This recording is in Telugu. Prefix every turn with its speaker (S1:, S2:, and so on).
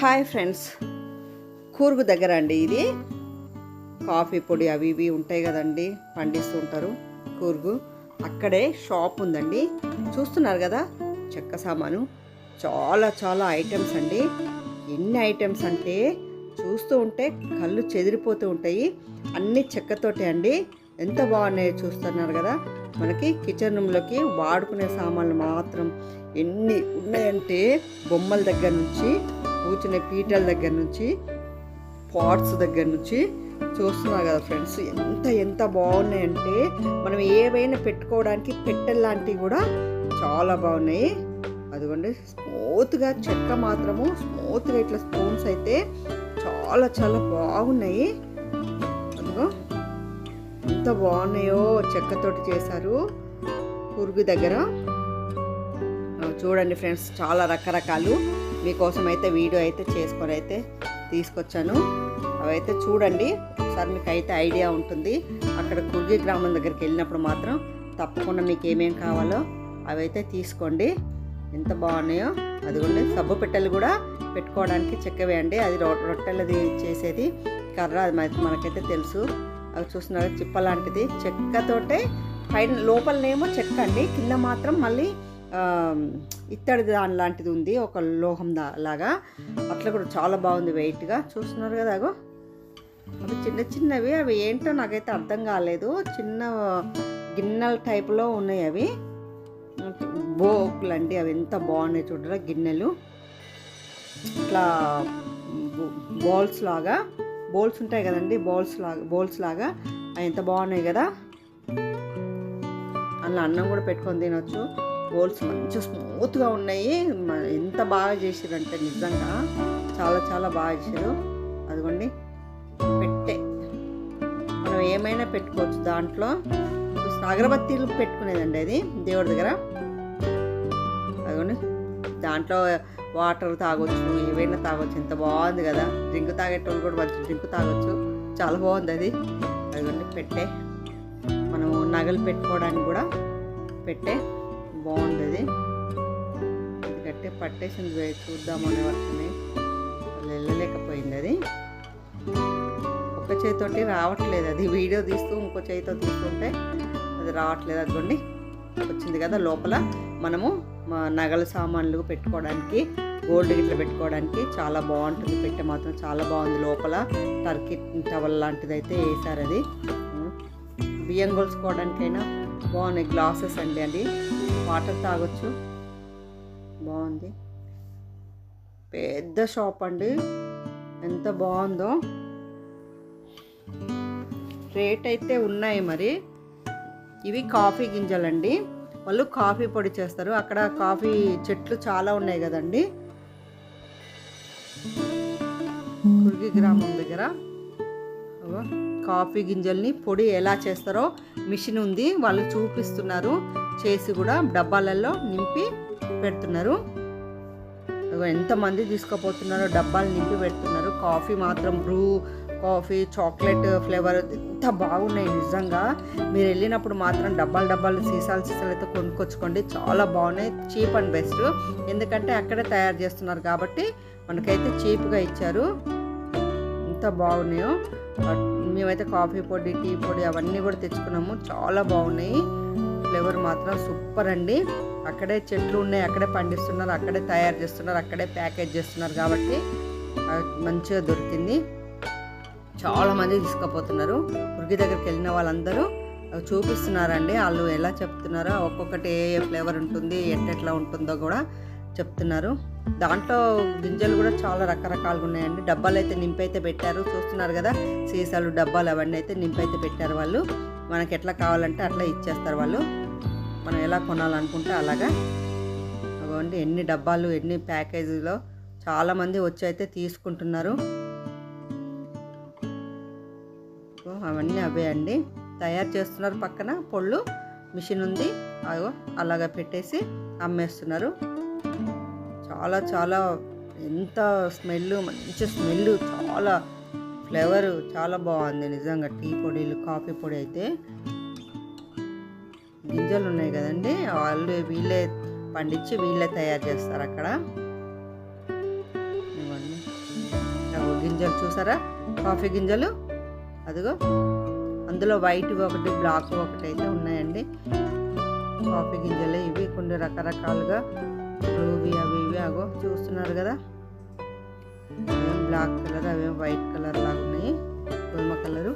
S1: Hi friends. కూర్గు దగ్గర అండి ఇది. కాఫీ పొడి అవి ఇవి ఉంటాయి కదండి పండిస్తూ ఉంటారు కూర్గు. అక్కడే షాప్ ఉందండి. చూస్తున్నారు కదా చెక్క సామాను. చాలా చాలా ఐటమ్స్ అండి. ఎన్ని ఐటమ్స్ అంటే చూస్తూ ఉంటే కళ్ళు చెదిరిపోతూ ఉంటాయి. అన్ని చెక్కతోటే అండి. ఎంత బాగున్నాయో చూస్తున్నారు కదా. మనకి కిచెన్ రూమ్లోకి వాడుకునే సామాన్లు మాత్రం ఎన్ని ఉన్నాయంటే బొమ్మల దగ్గర నుంచి కూర్చునే పీటల దగ్గర నుంచి పాట్స్ దగ్గర నుంచి చూస్తున్నారు కదా ఫ్రెండ్స్ ఎంత ఎంత బాగున్నాయంటే మనం ఏవైనా పెట్టుకోవడానికి పెట్టెల్లాంటివి కూడా చాలా బాగున్నాయి. అదిగోండి స్మూత్గా చెక్క మాత్రము స్మూత్గా ఇట్లా స్పూన్స్ అయితే చాలా చాలా బాగున్నాయి. అదిగో ఎంత బాగున్నాయో చెక్కతోటి చేశారు పురుగు దగ్గర. చూడండి ఫ్రెండ్స్ చాలా రకరకాలు. మీకోసం అయితే వీడియో అయితే చేసుకొని అయితే తీసుకొచ్చాను. అవైతే చూడండి. ఒకసారి మీకు అయితే ఐడియా ఉంటుంది. అక్కడ కుర్గి గ్రామం దగ్గరికి వెళ్ళినప్పుడు మాత్రం తప్పకుండా మీకు ఏమేమి కావాలో అవైతే తీసుకోండి. ఎంత బాగున్నాయో. అదిగోండి సబ్బు పెట్టెలు కూడా పెట్టుకోవడానికి చెక్కవే అండి అది రొట్టెలది చేసేది కర్ర అది మనకైతే తెలుసు. అవి చూస్తున్నారు? చిప్ప లాంటిది. చెక్కతోటే పైన లోపలనేమో చెక్క అండి. కింద మాత్రం మళ్ళీ ఇత్తడి దాని లాంటిది ఉంది ఒక లోహం దా లాగా. అట్లా కూడా చాలా బాగుంది వెయిట్గా చూస్తున్నారు కదా అగో. అవి చిన్న చిన్నవి అవి ఏంటో నాకైతే అర్థం కాలేదు. చిన్న గిన్నెల టైప్లో ఉన్నాయి అవి. బోకులు అండి అవి ఎంత బాగున్నాయి చూడరా గిన్నెలు. ఇట్లా బౌల్స్ లాగా. బౌల్స్ ఉంటాయి కదండి బౌల్స్ లాగా బౌల్స్ లాగా. అవి ఎంత బాగున్నాయి కదా. అందులో అన్నం కూడా పెట్టుకొని తినొచ్చు. బౌల్స్ మంచి స్మూత్గా ఉన్నాయి. ఎంత బాగా చేసారంటే నిజంగా చాలా చాలా బాగా చేశారు. అదిగోండి. పెట్టే. మనం ఏమైనా పెట్టుకోవచ్చు దాంట్లో. అగరబత్తీలు పెట్టుకునేదండి అది దేవుడి దగ్గర. అదిగోండి. దాంట్లో వాటర్ తాగొచ్చు ఏవైనా తాగొచ్చు. ఎంత బాగుంది కదా. డ్రింక్ తాగేటోళ్ళు కూడా మంచి డ్రింక్ తాగొచ్చు. చాలా బాగుంది అది. అదిగోండి పెట్టే. మనం నగలు పెట్టుకోవడానికి కూడా పెట్టే. బాగుంది అది ఎందుకంటే పట్టేసింది చూద్దాం అనే వరకునే వెళ్ళలేకపోయింది అది. ఒక చేతితోటి రావట్లేదు అది. వీడియో తీస్తూ ఇంకో చేతితో తీస్తుంటే అది రావట్లేదు అదిగోండి వచ్చింది కదా లోపల మనము మా నగల సామాన్లు పెట్టుకోవడానికి గోల్డ్ గిట్ల పెట్టుకోవడానికి చాలా బాగుంటుంది. పెట్టె మాత్రం చాలా బాగుంది. లోపల టర్కీ టవల్ లాంటిది అయితే వేసారు అది బియ్యం కొలుసుకోవడానికైనా బాగున్నాయి గ్లాసెస్ అండి అది. వాటర్ తాగొచ్చు. బాగుంది. పెద్ద షాప్ అండి. ఎంత బాగుందో. రేట్ అయితే ఉన్నాయి మరి. ఇవి కాఫీ గింజలండి. వాళ్ళు కాఫీ పొడి చేస్తారు. అక్కడ కాఫీ చెట్లు చాలా ఉన్నాయి కదండి. కుర్గి గ్రామం దగ్గర. కాఫీ గింజల్ని పొడి ఎలా చేస్తారో మిషన్ ఉంది. వాళ్ళు చూపిస్తున్నారు. చేసి కూడా డబ్బాలలో నింపి పెడుతున్నారు. ఎంతమంది తీసుకుపోతున్నారో డబ్బాలు నింపి పెడుతున్నారు. కాఫీ మాత్రం బ్రూ కాఫీ చాక్లెట్ ఫ్లేవర్ ఎంత బాగున్నాయి నిజంగా. మీరు వెళ్ళినప్పుడు మాత్రం డబ్బాలు డబ్బాలు సీసాలు సీసాలు అయితే కొనుక్కొచ్చుకోండి. చాలా బాగున్నాయి. Cheap and best. ఎందుకంటే అక్కడే తయారు చేస్తున్నారు కాబట్టి మనకైతే చీప్గా ఇచ్చారు. ఎంత బాగున్నాయో. మేమైతే కాఫీ పొడి టీ పొడి అవన్నీ కూడా తెచ్చుకున్నాము. చాలా బాగున్నాయి. ఫ్లేవర్ మాత్రం సూపర్ అండి. అక్కడే చెట్లు ఉన్నాయి అక్కడే పండిస్తున్నారు అక్కడే తయారు చేస్తున్నారు అక్కడే ప్యాకేజ్ చేస్తున్నారు కాబట్టి మంచిగా దొరికింది. చాలా మంది తీసుకుపోతున్నారు. ఉరికి దగ్గరికి వెళ్ళిన వాళ్ళందరూ చూపిస్తున్నారండి. వాళ్ళు ఎలా చెప్తున్నారో ఒక్కొక్కటి ఏ ఏ ఫ్లేవర్ ఉంటుంది ఎట్లెట్లా ఉంటుందో కూడా చెప్తున్నారు. దాంట్లో గింజలు కూడా చాలా రకరకాలుగా ఉన్నాయండి. డబ్బాలు అయితే నింపైతే పెట్టారు. చూస్తున్నారు కదా సీసాలు డబ్బాలు అవన్నీ అయితే నింపైతే పెట్టారు వాళ్ళు. మనకి ఎట్లా కావాలంటే అట్లా ఇచ్చేస్తారు వాళ్ళు. మనం ఎలా కొనాలనుకుంటే అలాగా. అవ్వండి ఎన్ని డబ్బాలు ఎన్ని ప్యాకేజీలో చాలామంది వచ్చి అయితే తీసుకుంటున్నారు. అవన్నీ అవే అండి. తయారు చేస్తున్నారు పక్కన. పొళ్ళు మిషన్ ఉంది అగో అలాగా పెట్టేసి అమ్మేస్తున్నారు. చాలా చాలా ఎంత స్మెల్ మంచి స్మెల్ చాలా ఫ్లేవర్ చాలా బాగుంది నిజంగా. టీ పొడిలు కాఫీ పొడి అయితే. గింజలు ఉన్నాయి కదండి వాళ్ళు వీళ్ళే పండించి వీళ్ళే తయారు చేస్తారు అక్కడ. గింజలు చూసారా? కాఫీ గింజలు. అదిగో. అందులో వైట్ ఒకటి బ్లాక్ ఒకటి అయితే ఉన్నాయండి. కాఫీ గింజలు ఇవి కొన్ని రకరకాలుగా రూబీ అవి అగో చూస్తున్నారు కదా? అవేం బ్లాక్ కలర్ అవేం వైట్ కలర్ లాగా ఉన్నాయి గోధుమ కలరు